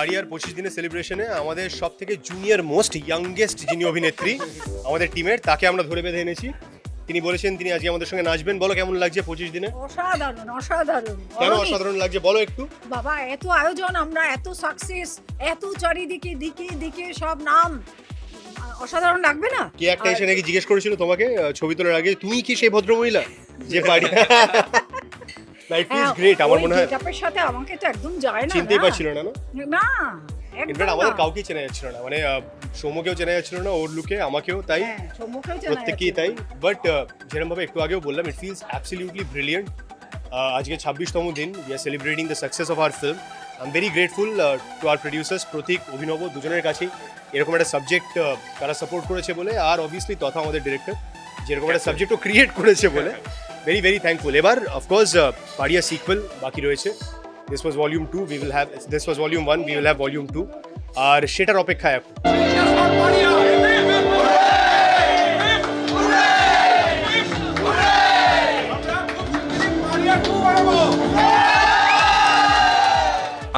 পারিয়ার পঁচিশ দিনের সেলিব্রেশনে আমাদের সব থেকে জুনিয়র মোস্ট ইয়াংগেস্ট যিনি অভিনেত্রী আমাদের টিমের তাকে আমরা ধরে বেঁধে এনেছি। তিনি বলেছেন তিনি আজকে আমাদের সঙ্গে নাচবেন। বলো কেমন লাগছে পঁচিশ দিনে? অসাধারণ অসাধারণ। কেন অসাধারণ লাগছে? বলো একটু। বাবা এত আয়োজন আমরা এত সাকসেস এত চারিদিকে দিকে দিকে সব নাম। অসাধারণ লাগবে না? কে একটা এসে নাকি জিজ্ঞেস করেছিল তোমাকে ছবি তোলার আগে তুমি কি সেই ভদ্র ভদ্রমহিলা? যে ফিলস হ্যাঁ, গ্রেট আমার মনে হয় get-up-এর সাথে আমাকে তো একদম যায় না চিনতেই পারছিল না না? না ইনফ্যাক্ট আমাদের না। কাউকেই চেনা যাচ্ছিল না। মানে আহ, সৌম্যকেও চেনা যাচ্ছিল না ওর লুকে আমাকেও তাই হ্যাঁ, প্রত্যেকেই তাই। বাট যেরকম ভাবে একটু আগেও বললাম ইট ফিলস অ্যাবসলিউটলি ব্রিলিয়েন্ট আজকে ছাব্বিশতম দিন we are celebrating the success of our film I am very grateful to our producers Pratik Abhinav দুজনের কাছেই। এরকম একটা সাবজেক্ট তারা সাপোর্ট করেছে বলে আর অবভিয়াসলি তথা আমাদের ডিরেক্টর যেরকম একটা সাবজেক্টও ক্রিয়েট করেছে বলে। ভেরি ভেরি থ্যাঙ্কফুল এবার অফকোর্স পাড়িয়া সিকুয়েল বাকি রয়েছে this was volume two we will have this was volume one we will have volume two আর সেটার অপেক্ষায় এখন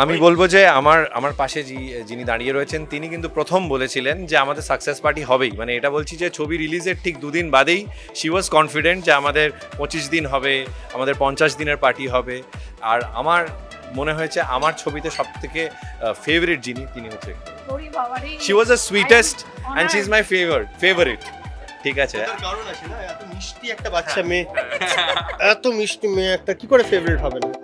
আমি বলব যে আমার আমার পাশে যি- যিনি দাঁড়িয়ে রয়েছেন তিনি কিন্তু প্রথম বলেছিলেন যে আমাদের সাকসেস পার্টি হবেই। মানে এটা বলছি যে ছবি রিলিজের ঠিক দুদিন বাদেই শি ওয়াজ কনফিডেন্ট যে আমাদের পঁচিশ দিন হবে আমাদের পঞ্চাশ দিনের পার্টি হবে। আর আমার মনে হয়েছে আমার ছবিতে সব থেকে ফেভারিট যিনি তিনি হচ্ছে she was a sweetest and she is my favourite favourite ঠিক আছে। কারণ আছে না? এত মিষ্টি একটা বাচ্চা মেয়ে। এত মিষ্টি মেয়ে একটা কি করে ফেভারিট হবে না?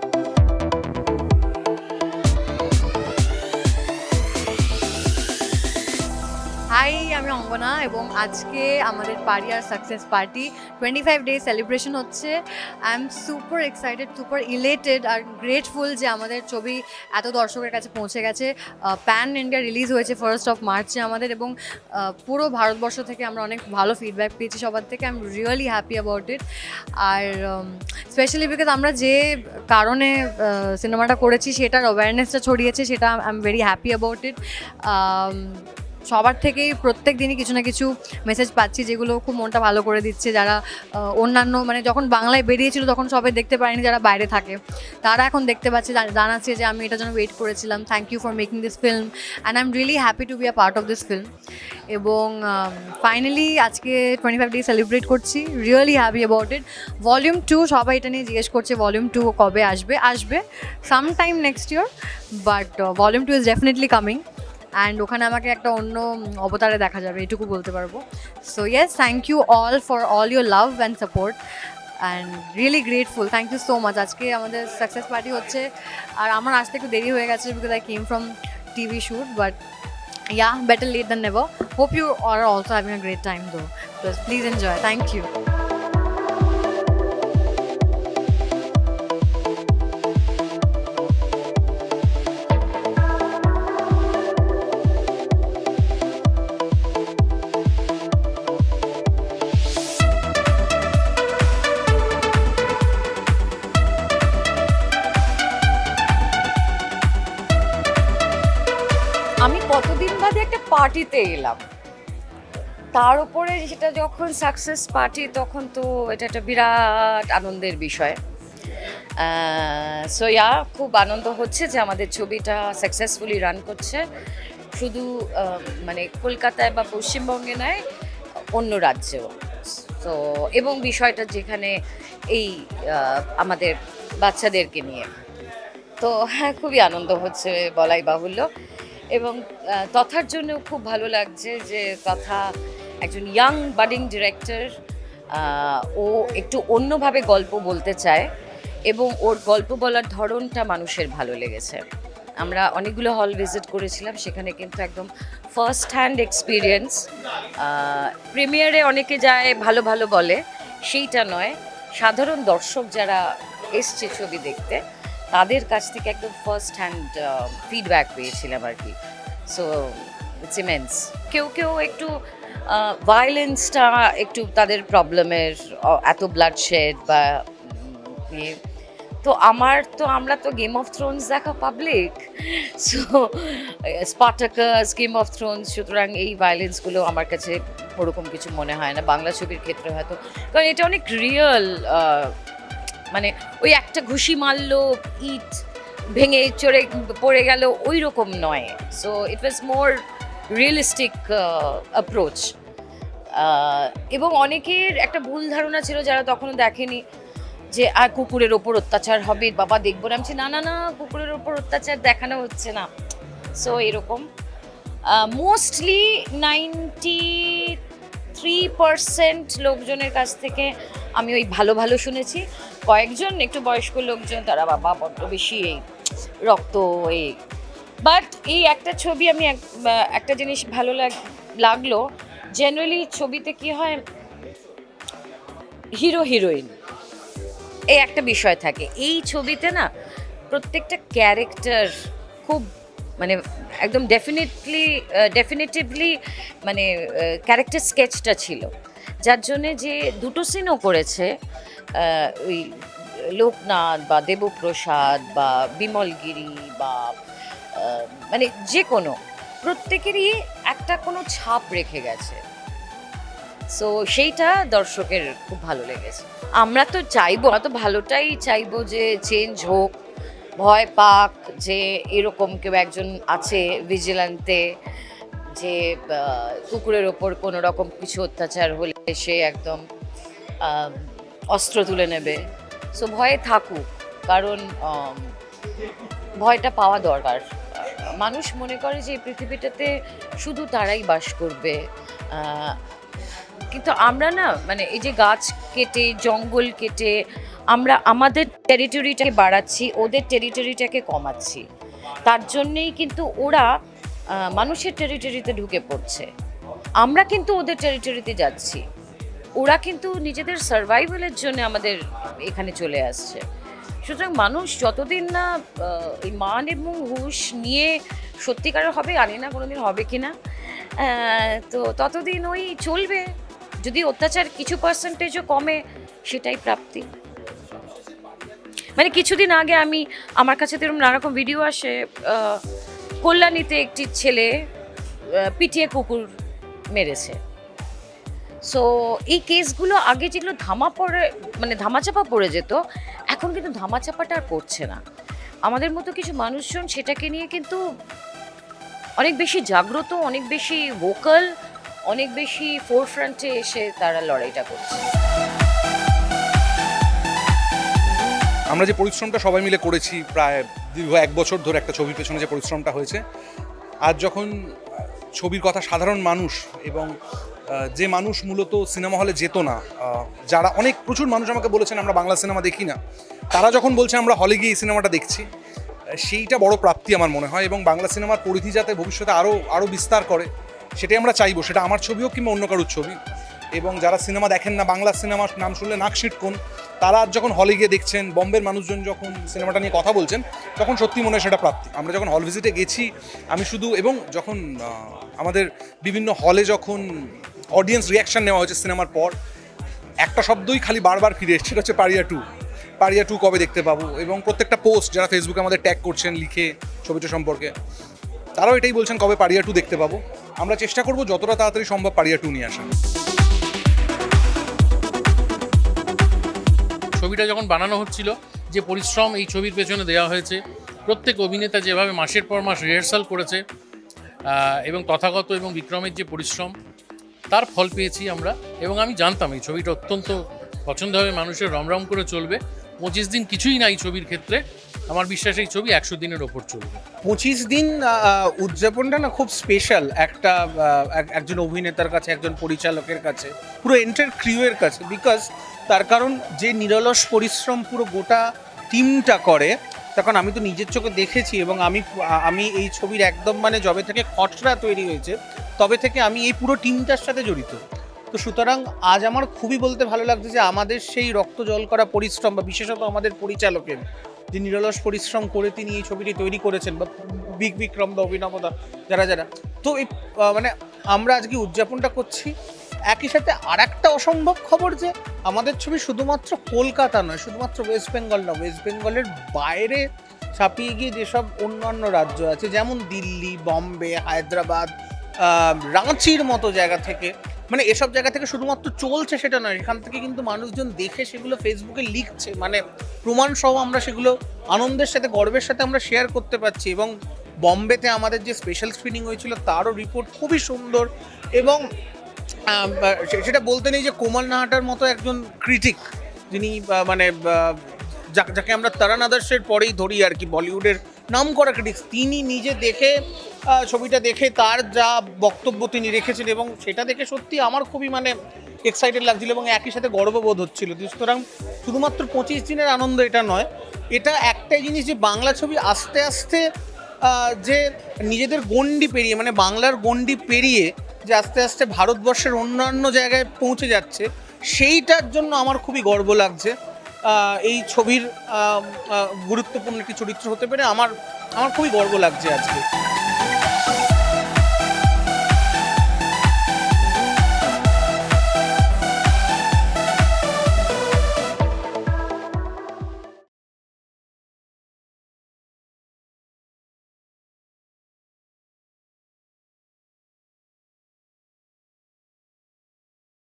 আমি অঙ্গনা এবং আজকে আমাদের পারিয়ার success party twenty five day celebration হচ্ছে। I am super excited super elated R grateful যে আমাদের ছবি এত দর্শকের কাছে পৌঁছে গেছে। প্যান ইন্ডিয়া রিলিজ হয়েছে ফার্স্ট অফ মার্চে আমাদের এবং পুরো ভারতবর্ষ থেকে আমরা অনেক ভালো ফিডব্যাক পেয়েছি সবার থেকে। I am really happy about it R specially because আমরা যে কারণে সিনেমাটা করেছি সেটার অ্যাওয়ারনেসটা ছড়িয়েছে, সেটা I am very happy about it সবার থেকেই প্রত্যেক দিনই কিছু না কিছু মেসেজ পাচ্ছি যেগুলো খুব মনটা ভালো করে দিচ্ছে যারা অন্যান্য মানে যখন বাংলায় বেরিয়েছিল তখন সবাই দেখতে পারেনি যারা বাইরে থাকে। তারা এখন দেখতে পাচ্ছে জানাচ্ছে যে আমি এটার জন্য ওয়েট করেছিলাম। Thank you for making this film and I am really happy to be a part of this film এবং ফাইনালি আজকে টোয়েন্টি ফাইভ ডে সেলিব্রেট করছি really happy about it volume two সবাই এটা নিয়ে জিজ্ঞেস করছে ভলিউম টু কবে আসবে? আসবে some time next year but volume two is definitely coming and ওখানে আমাকে একটা অন্য অবতারে দেখা যাবে, এটুকু বলতে পারব। So yes thank you all for all your love and support and really grateful thank you so much আজকে আমাদের সাকসেস পার্টি হচ্ছে। আর আমার আসতে একটু দেরি হয়ে গেছে because I came from TV shoot but better late than never. Hope you are also having a great time though. Just please enjoy. Thank you. পার্টিতে এলাম। তার উপরে সেটা যখন সাকসেস পার্টি তখন তো এটা একটা বিরাট আনন্দের বিষয়। সো ইয়া খুব আনন্দ হচ্ছে যে আমাদের ছবিটা সাকসেসফুলি রান করছে। শুধু মানে কলকাতায় বা পশ্চিমবঙ্গে নয়, অন্য রাজ্যেও। তো এবং বিষয়টা যেখানে এই আমাদের বাচ্চাদেরকে নিয়ে। তো হ্যাঁ খুবই আনন্দ হচ্ছে বলাই বাহুল্য। এবং তথার জন্য খুব ভালো লাগছে যে তথা একজন ইয়াং বাডিং ডিরেক্টর ও একটু অন্যভাবে গল্প বলতে চায় এবং ওর গল্প বলার ধরনটা মানুষের ভালো লেগেছে। আমরা অনেকগুলো হল ভিজিট করেছিলাম, সেখানে কিন্তু একদম ফার্স্ট হ্যান্ড এক্সপিরিয়েন্স প্রিমিয়ারে অনেকে যায়, ভালো ভালো বলে, সেইটা নয়। সাধারণ দর্শক যারা এসছে ছবি দেখতে তাদের কাছ থেকে একদম ফার্স্ট হ্যান্ড ফিডব্যাক পেয়েছিলাম আর কি। সো ইটস ইমেন্স কেউ কেউ একটু ভায়োলেন্সটা একটু তাদের প্রবলেমের এত ব্লাড শেড বা ইয়ে তো আমার তো, আমরা তো গেম অফ থ্রোনস দেখা public so Spartacus Game of Thrones সুতরাং এই ভায়োলেন্সগুলো আমার কাছে ওরকম কিছু মনে হয় না। বাংলা ছবির ক্ষেত্রে হয়তো, কারণ এটা অনেক রিয়েল মানে ওই একটা ঘুষি মারলো, ইট ভেঙে চড়ে পড়ে গেল ওই রকম নয় so it was more realistic approach এবং অনেকের একটা ভুল ধারণা ছিল যারা তখনও দেখেনি যে, আর কুকুরের ওপর অত্যাচার হবে, বাবা দেখব না। আমি না না না, কুকুরের ওপর অত্যাচার দেখানো হচ্ছে না। সো এরকম। মোস্টলি নাইনটি থ্রি পার্সেন্ট লোকজনের কাছ থেকে আমি ওই ভালো ভালো শুনেছি। কয়েকজন একটু বয়স্ক লোকজন, তারা বাবা বড্ড বেশি এই রক্ত এই বাট এই একটা ছবি আমি এক- একটা জিনিস ভালো লাগ- লাগল জেনারেলি ছবিতে কি হয় হিরো হিরোইন এই একটা বিষয় থাকে। এই ছবিতে না প্রত্যেকটা ক্যারেক্টার খুব মানে একদম ডেফিনেটলি ডেফিনেটিভলি মানে ক্যারেক্টার স্কেচটা ছিল। যার জন্যে যে দুটো সিনও করেছে ওই লোকনাথ বা দেবপ্রসাদ বা বিমলগিরি বা মানে যে কোনো, প্রত্যেকেরই একটা কোনো ছাপ রেখে গেছে। সো সেইটা দর্শকের খুব ভালো লেগেছে। আমরা তো চাইব, আমরা তো ভালোটাই চাইব যে চেঞ্জ হোক, ভয় পাক যে এরকম কেউ একজন আছে ভিজিল্যান্তে যে কুকুরের ওপর কোনো রকম কিছু অত্যাচার হলে সে একদম অস্ত্র তুলে নেবে। সো ভয়ে থাকুক, কারণ ভয়টা পাওয়া দরকার। মানুষ মনে করে যে এই পৃথিবীটাতে শুধু তারাই বাস করবে। কিন্তু আমরা না মানে এই যে গাছ কেটে, জঙ্গল কেটে, আমরা আমাদের টেরিটরিটাকে বাড়াচ্ছি, ওদের টেরিটরিটাকে কমাচ্ছি। তার জন্যেই কিন্তু ওরা মানুষের টেরিটরিতে ঢুকে পড়ছে। আমরা কিন্তু ওদের টেরিটরিতে যাচ্ছি। ওরা কিন্তু নিজেদের সার্ভাইভালের জন্য আমাদের এখানে চলে আসছে। সুতরাং মানুষ যতদিন না এই মান এবং হুশ নিয়ে সত্যিকারের হবে জানি না কোনোদিন হবে কি না তো ততদিন ওই চলবে। যদি অত্যাচার কিছু পার্সেন্টেজও কমে, সেটাই প্রাপ্তি। মানে কিছুদিন আগে আমি, আমার কাছে তো এরকম নানা রকম ভিডিও আসে কল্যাণীতে একটি ছেলে পিটিয়ে কুকুর মেরেছে। সো এই কেসগুলো আগে যেগুলো ধামা পড়ে মানে ধামাচাপা পড়ে যেত, এখন কিন্তু ধামাচাপাটা আর পড়ছে না। আমাদের মতো কিছু মানুষজন সেটাকে নিয়ে কিন্তু অনেক বেশি জাগ্রত, অনেক বেশি ভোকাল অনেক বেশি ফোরফ্রন্টে এসে তারা লড়াইটা করছে। আমরা যে পরিশ্রমটা সবাই মিলে করেছি প্রায় দীর্ঘ এক বছর ধরে একটা ছবির পেছনে যে পরিশ্রমটা হয়েছে আজ যখন ছবির কথা সাধারণ মানুষ এবং যে মানুষ মূলত সিনেমা হলে যেত না যারা অনেক প্রচুর মানুষ আমাকে বলেছেন, আমরা বাংলা সিনেমা দেখি না। তারা যখন বলছে, আমরা হলে গিয়ে এই সিনেমাটা দেখছি সেইটা বড় প্রাপ্তি আমার মনে হয় এবং বাংলা সিনেমার পরিধি যাতে ভবিষ্যতে আরও আরও বিস্তার করে, সেটাই আমরা চাইব। সেটা আমার ছবি হোক কিংবা অন্য কারোর ছবি। এবং যারা সিনেমা দেখেন না, বাংলা সিনেমার নাম শুনলে নাক কোন তারা যখন হলে গিয়ে দেখছেন, বম্বের মানুষজন যখন সিনেমাটা নিয়ে কথা বলছেন, তখন সত্যি মনে হয় সেটা প্রাপ্তি। আমরা যখন হল ভিজিটে গেছি, আমি শুধু এবং যখন আমাদের বিভিন্ন হলে যখন অডিয়েন্স রিয়াকশান নেওয়া হয়েছে সিনেমার পর, একটা শব্দই খালি বারবার ফিরে এসছে সেটা হচ্ছে পারিয়া টু পারিয়া টু কবে দেখতে পাবো? এবং প্রত্যেকটা পোস্ট যারা ফেসবুকে আমাদের ট্যাগ করছেন, লিখে ছবিটা সম্পর্কে, তারাও এটাই বলছেন, কবে পারিয়া টু দেখতে পাবো? আমরা চেষ্টা করব যতটা তাড়াতাড়ি সম্ভব পারিয়া টু নিয়ে আসা ছবিটা যখন বানানো হচ্ছিল, যে পরিশ্রম এই ছবির পেছনে দেওয়া হয়েছে, প্রত্যেক অভিনেতা যেভাবে মাসের পর মাস রিহার্সাল করেছে এবং তথাগত এবং বিক্রমের যে পরিশ্রম, তার ফল পেয়েছি আমরা, এবং আমি জানতাম এই ছবিটা অত্যন্ত পছন্দ হবে মানুষের রমরম করে চলবে। পঁচিশ দিন কিছুই নাই ছবির ক্ষেত্রে। আমার বিশ্বাস এই ছবি একশো দিনের ওপর চলবে। পঁচিশ দিন উদযাপনটা না খুব স্পেশাল একটা এক- একজন অভিনেতার কাছে, একজন পরিচালকের কাছে, পুরো এন্টার ক্রিউয়ের কাছে বিকজ তার কারণ যে নিরলস পরিশ্রম পুরো গোটা টিমটা করে তখন আমি তো নিজের চোখে দেখেছি এবং আমি আমি এই ছবির একদম মানে যবে থেকে খটরা তৈরি হয়েছে, তবে থেকে আমি এই পুরো টিমটার সাথে জড়িত। তো সুতরাং আজ আমার খুবই বলতে ভালো লাগছে যে আমাদের সেই রক্ত জল করা পরিশ্রম বা বিশেষত আমাদের পরিচালকের যে নিরলস পরিশ্রম করে তিনি এই ছবিটি তৈরি করেছেন বা বিগ বিক্রম বা অভিনবদা, যারা যারা। তো এই মানে আমরা আজকে উদযাপনটা করছি একই সাথে আর একটা অসম্ভব খবর যে আমাদের ছবি শুধুমাত্র কলকাতা নয়, শুধুমাত্র ওয়েস্ট বেঙ্গল না ওয়েস্ট বেঙ্গলের বাইরে ছাপিয়ে গিয়ে যেসব অন্যান্য রাজ্য আছে, যেমন দিল্লি, বম্বে, হায়দ্রাবাদ রাঁচির মতো জায়গা থেকে মানে এসব জায়গা থেকে শুধুমাত্র চলছে সেটা নয়, এখান থেকে কিন্তু মানুষজন দেখে সেগুলো ফেসবুকে লিখছে মানে প্রমাণ সহ আমরা সেগুলো আনন্দের সাথে, গর্বের সাথে আমরা শেয়ার করতে পারছি এবং বম্বেতে আমাদের যে স্পেশাল স্ক্রিনিং হয়েছিল তারও রিপোর্ট খুবই সুন্দর এবং সেটা বলতে নেই যে কোমল নাহাটার মতো একজন ক্রিটিক যিনি মানে যাকে আমরা তারান আদার্সের পরেই ধরি আর কি বলিউডের নাম করা ক্রিটিক্স তিনি নিজে দেখে ছবিটা দেখে তার যা বক্তব্য তিনি রেখেছেন এবং সেটা দেখে সত্যি আমার খুবই মানে এক্সাইটেড লাগছিল এবং একই সাথে গর্ববোধ হচ্ছিল। সুতরাং শুধুমাত্র পঁচিশ দিনের আনন্দ এটা নয়, এটা একটাই জিনিস যে বাংলা ছবি আস্তে আস্তে যে নিজেদের গণ্ডি পেরিয়ে মানে বাংলার গণ্ডি পেরিয়ে যে আস্তে আস্তে ভারতবর্ষের অন্যান্য জায়গায় পৌঁছে যাচ্ছে, সেইটার জন্য আমার খুবই গর্ব লাগছে। এই ছবির গুরুত্বপূর্ণ একটি চরিত্র হতে পেরে আমার আমার খুবই গর্ব লাগছে আজকে।